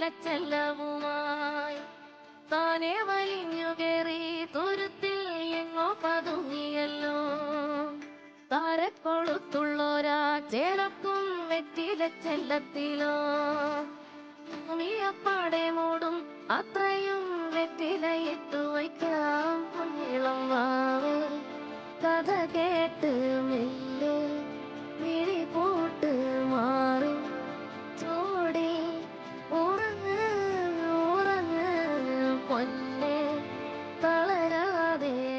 വെറ്റില ചെല്ലവുമായി താനെ വലിഞ്ഞു കയറി തുരുത്തിൽ എങ്ങോ പതുങ്ങിയല്ലോ. താരക്കൊളുത്തുള്ളോരാ ചേലക്കും വെറ്റില ചെല്ലത്തിലോ. ഭൂമിയപ്പാടെ മൂടും അത്രയും വെറ്റിലയിട്ടു വയ്ക്കാം. കഥ കേട്ട് മെല്ലെ. de